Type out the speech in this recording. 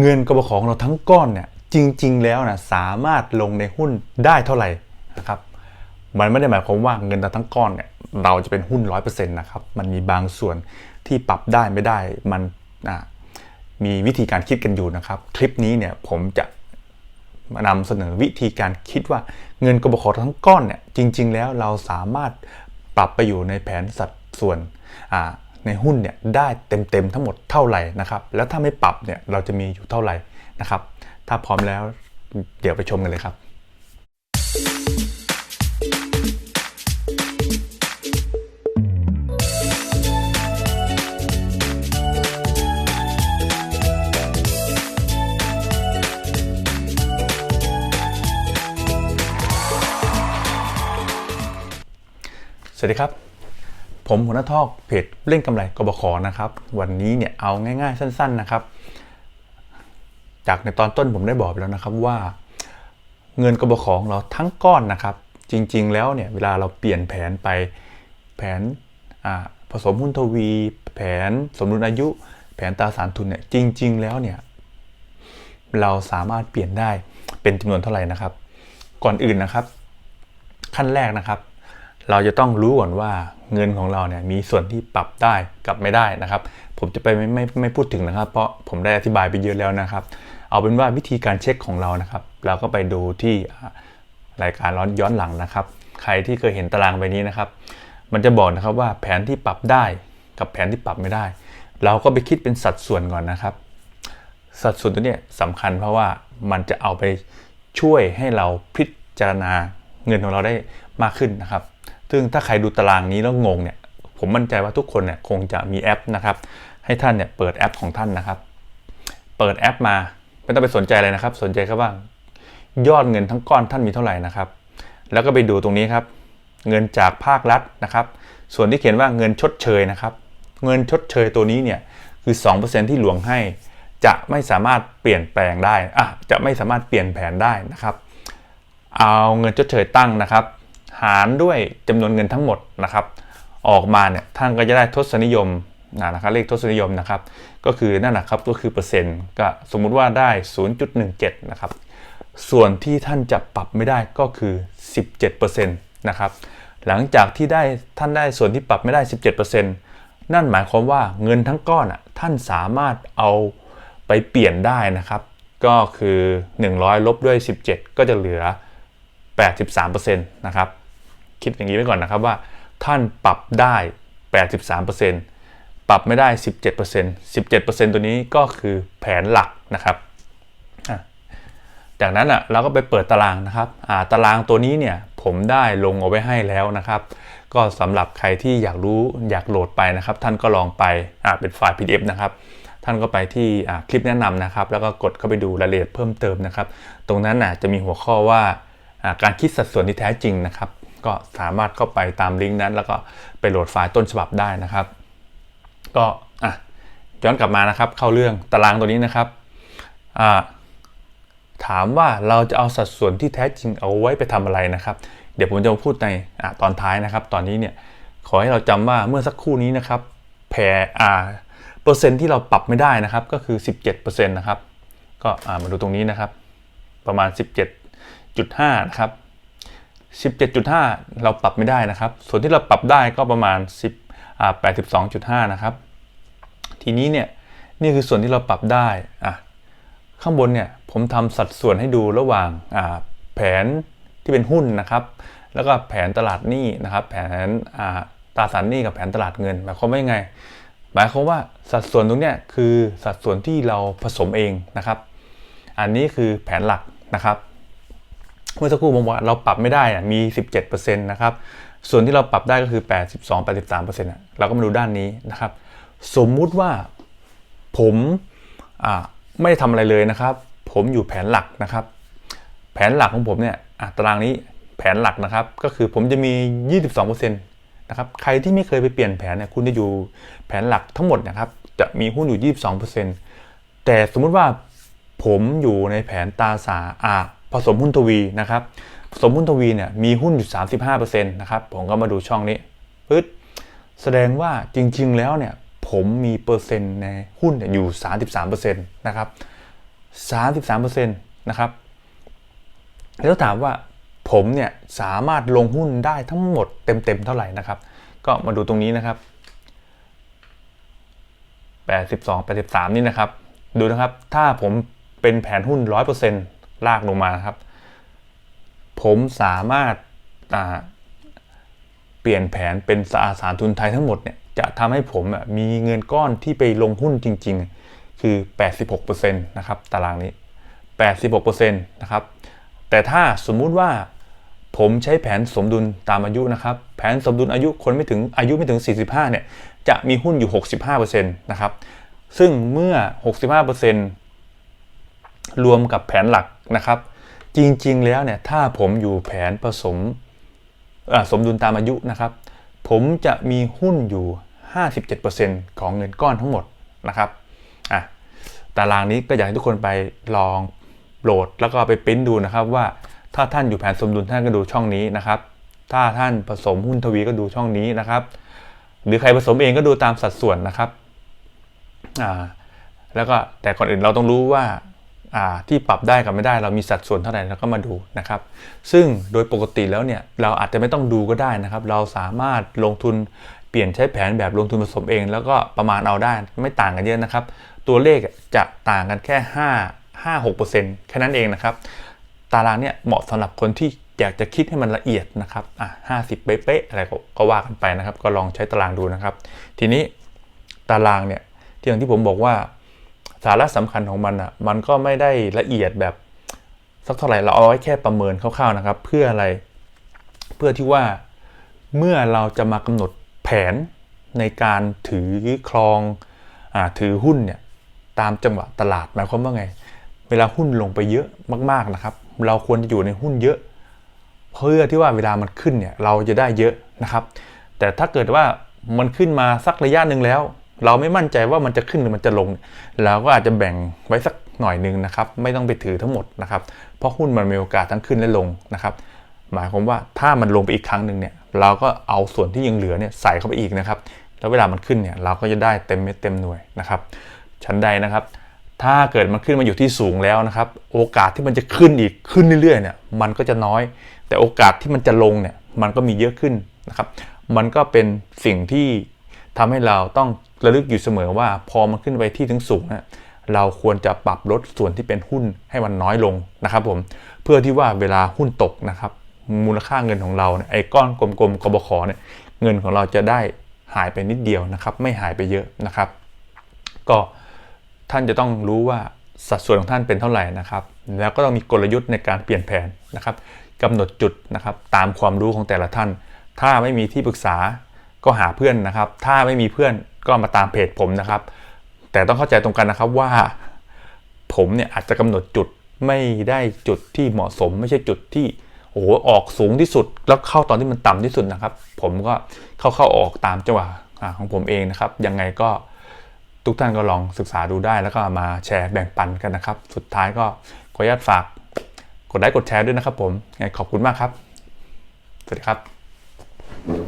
เงินกบขของเราทั้งก้อนเนี่ยจริง ๆ แล้วนะสามารถลงในหุ้นได้เท่าไหร่นะครับ มันไม่ได้หมายความว่าเงินเราทั้งก้อนเนี่ยเราจะเป็นหุ้น 100%นะครับ มันมีบางส่วนที่ปรับได้ไม่ได้ มันมีวิธีการคิดกันอยู่นะครับ คลิปนี้เนี่ยผมจะมานำเสนอวิธีการคิดว่าเงินกบขทั้งก้อนเนี่ยจริง ๆ แล้วเราสามารถปรับไปอยู่ในแผนสัดส่วนอ่า ในหุ้นเนี่ยได้เต็มๆทั้งหมดเท่าไหร่นะครับแล้วถ้าไม่ปรับเนี่ยเราจะมีอยู่เท่าไหร่นะครับ ถ้าพร้อมแล้วเดี๋ยวไปชมกันเลยครับ สวัสดีครับ ผมหัวหน้าทอกเพจเล่นกำไรกบขนะครับ วันนี้เนี่ยเอาง่ายๆ สั้น ๆนะครับ จากในตอนต้นผมได้บอกไปแล้วนะครับว่า เงินกบขของเราทั้งก้อนนะครับ จริงๆ แล้วเนี่ยเวลาเราเปลี่ยนแผนไปแผนอ่าผสมหุ้นทวี แผนสมดุลอายุ แผนตราสารทุนเนี่ยจริง ๆ แล้วเนี่ยเราสามารถเปลี่ยนได้เป็นจำนวนเท่าไหร่นะครับ ก่อนอื่นนะครับ ขั้นแรกนะครับ เราจะต้องรู้ก่อนว่าเงินของเราเนี่ยมีส่วนที่ปรับได้กับไม่ได้นะครับ ผมจะไปไม่ไม่ไม่พูดถึงนะครับ เพราะผมได้อธิบายไปเยอะแล้วนะครับ เอาเป็นว่าวิธีการเช็คของเรานะครับ เราก็ไปดูที่รายการร้อนย้อนหลังนะครับ ใครที่เคยเห็นตารางใบนี้นะครับ มันจะบอกนะครับว่าแผนที่ปรับได้กับแผนที่ปรับไม่ได้ เราก็ไปคิดเป็นสัดส่วนก่อนนะครับ สัดส่วนตัวเนี้ยสำคัญเพราะว่ามันจะเอาไปช่วยให้เราพิจารณาเงินของเราได้มากขึ้นนะครับ ซึ่งถ้าใครดูตารางนี้แล้วงงเนี่ย ผมมั่นใจว่าทุกคนเนี่ยคงจะมีแอปนะครับ ให้ท่านเนี่ยเปิดแอปของท่านนะครับ เปิดแอปมาไม่ต้องไปสนใจเลยนะครับ สนใจแค่ว่ายอดเงินทั้งก้อนท่านมีเท่าไหร่นะครับ แล้วก็ไปดูตรงนี้ครับ เงินจากภาครัฐนะครับ ส่วนที่เขียนว่าเงินชดเชยนะครับ เงินชดเชยตัวนี้เนี่ยคือ 2%ที่หลวงให้ จะไม่สามารถเปลี่ยนแปลงได้อะจะไม่สามารถเปลี่ยนแผนได้นะครับ เอาเงินชดเชยตั้งนะครับ หารด้วยจำนวนเงินทั้งหมดนะครับ ออกมาเนี่ยท่านก็จะได้ทศนิยมนะครับเลขทศนิยมนะครับ ก็คือนั่นนะครับก็คือเปอร์เซ็นต์ก็สมมุติว่าได้ 0.17 นะครับ ส่วนที่ท่านจะปรับไม่ได้ก็คือ 17%นะครับหลังจากที่ได้ท่านได้ส่วนที่ปรับไม่ได้ 17%นั่นหมายความว่าเงินทั้งก้อนอะท่านสามารถเอาไปเปลี่ยนได้นะครับ ก็คือ 100 ลบด้วย 17 ก็จะเหลือ 83%นะครับ คิดอย่างนี้ไว้ก่อนนะครับว่า ท่านปรับได้ 83%ปรับไม่ได้ 17% 17%ตัวนี้ก็คือแผนหลักนะครับจากนั้นอะเราก็ไปเปิดตารางนะครับอ่าตารางตัวนี้เนี่ยผมได้ลงเอาไว้ให้แล้วนะครับ ก็สำหรับใครที่อยากรู้อยากโหลดไปนะครับ ท่านก็ลองไปอ่าเป็นไฟล์ PDF นะครับท่านก็ไปที่คลิปแนะนำนะครับ แล้วก็กดเข้าไปดูรายละเอียดเพิ่มเติมนะครับ ตรงนั้นน่ะจะมีหัวข้อว่าการคิดสัดส่วนที่แท้จริงนะครับ ก็สามารถเข้าไปตามลิงก์นั้น แล้วก็ไปโหลดไฟล์ต้นฉบับได้นะครับ ก็อะย้อนกลับมานะครับ เข้าเรื่องตารางตัวนี้นะครับอ่าถามว่าเราจะเอาสัดส่วนที่แท้จริงเอาไว้ไปทำอะไรนะครับ เดี๋ยวผมจะพูดในอะตอนท้ายนะครับ ตอนนี้เนี่ยขอให้เราจำว่าเมื่อสักครู่นี้นะครับแพรอ่าเปอร์เซ็นต์ที่เราปรับไม่ได้นะครับก็คือ 17%นะครับก็อ่ามาดูตรงนี้นะครับ ประมาณ 17.5 นะครับ 17.5 เราปรับไม่ได้นะครับ ส่วนที่เราปรับได้ก็ประมาณ 10 82.5 นะครับ ทีนี้เนี่ยนี่คือส่วนที่เราปรับได้อะข้างบนเนี่ยผมทำสัดส่วนให้ดูระหว่างแผนที่เป็นหุ้นนะครับ แล้วก็แผนตลาดหนี้นะครับ แผนตราสารหนี้กับแผนตลาดเงินหมายความว่ายังไง หมายความว่าสัดส่วนตรงเนี้ยคือสัดส่วนที่เราผสมเองนะครับ อันนี้คือแผนหลักนะครับ เมื่อสักครู่ผมว่าเราปรับไม่ได้อะมี 17%นะครับส่วนที่เราปรับได้ก็คือ 82 83%อะเราก็มาดูด้านนี้นะครับ สมมุติว่าผมอ่าไม่ได้ทำอะไรเลยนะครับ ผมอยู่แผนหลักนะครับ แผนหลักของผมเนี่ยอะตารางนี้แผนหลักนะครับ ก็คือผมจะมี 22%นะครับใครที่ไม่เคยไปเปลี่ยนแผนเนี่ยคุณจะอยู่แผนหลักทั้งหมดนะครับ จะมีหุ้นอยู่ 22%แต่สมมุติว่าผมอยู่ในแผนตาสาอ่า ผสมหุ้นทวีนะครับผสมหุ้นทวีเนี่ยมีหุ้นอยู่ 35%นะครับผมก็มาดูช่องนี้ปึ๊ดแสดงว่าจริงๆแล้วเนี่ยผมมีเปอร์เซ็นต์ในหุ้นอยู่ 33%นะครับ 33%นะครับ แล้วถามว่าผมเนี่ยสามารถลงหุ้นได้ทั้งหมดเต็มๆเท่าไหร่นะครับ ก็มาดูตรงนี้นะครับ 82 83 นี่นะครับ ดูนะครับ ถ้าผมเป็นแผนหุ้น 100% ลากลงมาครับ ผมสามารถเปลี่ยนแผนเป็นสาสารทุนไทยทั้งหมดเนี่ยจะทำให้ผมมีเงินก้อนที่ไปลงหุ้นจริง ๆ คือ 86%นะครับตารางนี้ 86%นะครับแต่ถ้าสมมุติว่าผมใช้แผนสมดุลตามอายุนะครับ แผนสมดุลอายุคนไม่ถึงอายุไม่ถึง 45เนี่ยจะมีหุ้นอยู่ 65%นะครับซึ่งเมื่อ 65% รวมกับแผนหลักนะครับ จริงๆแล้วเนี่ยถ้าผมอยู่แผนผสมสมดุลตามอายุนะครับ ผมจะมีหุ้นอยู่ 57%ของเงินก้อนทั้งหมดนะครับอะตารางนี้ก็อยากให้ทุกคนไปลองโหลดแล้วก็ไปปริ้นดูนะครับว่าถ้าท่านอยู่แผนสมดุลท่านก็ดูช่องนี้นะครับ ถ้าท่านผสมหุ้นทวีก็ดูช่องนี้นะครับ หรือใครผสมเองก็ดูตามสัดส่วนนะครับอ่าแล้วก็แต่ก่อนอื่นเราต้องรู้ว่า ที่ปรับได้กับไม่ได้เรามีสัดส่วนเท่าไหร่แล้วก็มาดูนะครับ ซึ่งโดยปกติแล้วเนี่ยเราอาจจะไม่ต้องดูก็ได้นะครับ เราสามารถลงทุนเปลี่ยนใช้แผนแบบลงทุนผสมเอง แล้วก็ประมาณเอาได้ไม่ต่างกันเยอะนะครับ ตัวเลขจะต่างกันแค่ 5 5 6 แค่นั้นเองนะครับ ตารางเนี่ยเหมาะสำหรับคนที่อยากจะคิดให้มันละเอียดนะครับอะห้าสิบเป๊ะๆอะไรก็ก็ว่ากันไปนะครับ ก็ลองใช้ตารางดูนะครับ ทีนี้ตารางเนี่ยที่อย่างที่ผมบอกว่า สาระสำคัญของมันอะมันก็ไม่ได้ละเอียดแบบสักเท่าไหร่เราเอาไว้แค่ประเมินคร่าวๆนะครับ เพื่ออะไร เพื่อที่ว่าเมื่อเราจะมากำหนดแผนในการถือครองอาถือหุ้นเนี่ยตามจังหวะตลาดหมายความว่าไง เวลาหุ้นลงไปเยอะมากๆนะครับ เราควรจะอยู่ในหุ้นเยอะ เพื่อที่ว่าเวลามันขึ้นเนี่ยเราจะได้เยอะนะครับ แต่ถ้าเกิดว่ามันขึ้นมาสักระยะหนึ่งแล้ว เราไม่มั่นใจว่ามันจะขึ้นหรือมันจะลง เราก็อาจจะแบ่งไว้สักหน่อยหนึ่งนะครับ ไม่ต้องไปถือทั้งหมดนะครับ เพราะหุ้นมันมีโอกาสทั้งขึ้นและลงนะครับ หมายความว่าถ้ามันลงไปอีกครั้งหนึ่งเนี่ยเราก็เอาส่วนที่ยังเหลือเนี่ยใส่เข้าไปอีกนะครับ แล้วเวลามันขึ้นเนี่ยเราก็จะได้เต็มเม็ดเต็มหน่วยนะครับ ชั้นใดนะครับถ้าเกิดมันขึ้นมาอยู่ที่สูงแล้วนะครับ โอกาสที่มันจะขึ้นอีกขึ้นเรื่อยๆเนี่ยมันก็จะน้อย แต่โอกาสที่มันจะลงเนี่ยมันก็มีเยอะขึ้นนะครับ มันก็เป็นสิ่งที่ทำให้เราต้อง ระลึกอยู่เสมอว่าพอมันขึ้นไปที่ถึงสูงนะเราควรจะปรับลดส่วนที่เป็นหุ้นให้มันน้อยลงนะครับผมเพื่อที่ว่าเวลาหุ้นตกนะครับ มูลค่าเงินของเราเนี่ยไอ้ก้อนกลมๆกบขเนี่ยเงินของเราจะได้หายไปนิดเดียวนะครับ ไม่หายไปเยอะนะครับ ก็ท่านจะต้องรู้ว่าสัดส่วนของท่านเป็นเท่าไหร่นะครับ แล้วก็ต้องมีกลยุทธ์ในการเปลี่ยนแผนนะครับกำหนดจุดนะครับ ตามความรู้ของแต่ละท่าน ถ้าไม่มีที่ปรึกษาก็หาเพื่อนนะครับ ถ้าไม่มีเพื่อน ก็มาตามเพจผมนะครับ แต่ต้องเข้าใจตรงกันนะครับว่า ผมเนี่ยอาจจะกำหนดจุดไม่ได้จุดที่เหมาะสม ไม่ใช่จุดที่โอ้โหออกสูงที่สุด แล้วเข้าตอนที่มันต่ำที่สุดนะครับ ผมก็เข้าเข้าออกตามจังหวะของผมเองนะครับ ยังไงก็ทุกท่านก็ลองศึกษาดูได้แล้วก็มาแชร์แบ่งปันกันนะครับ สุดท้ายก็ขออนุญาตฝากกดไลค์กดแชร์ด้วยนะครับผมขอบคุณมากครับ สวัสดีครับ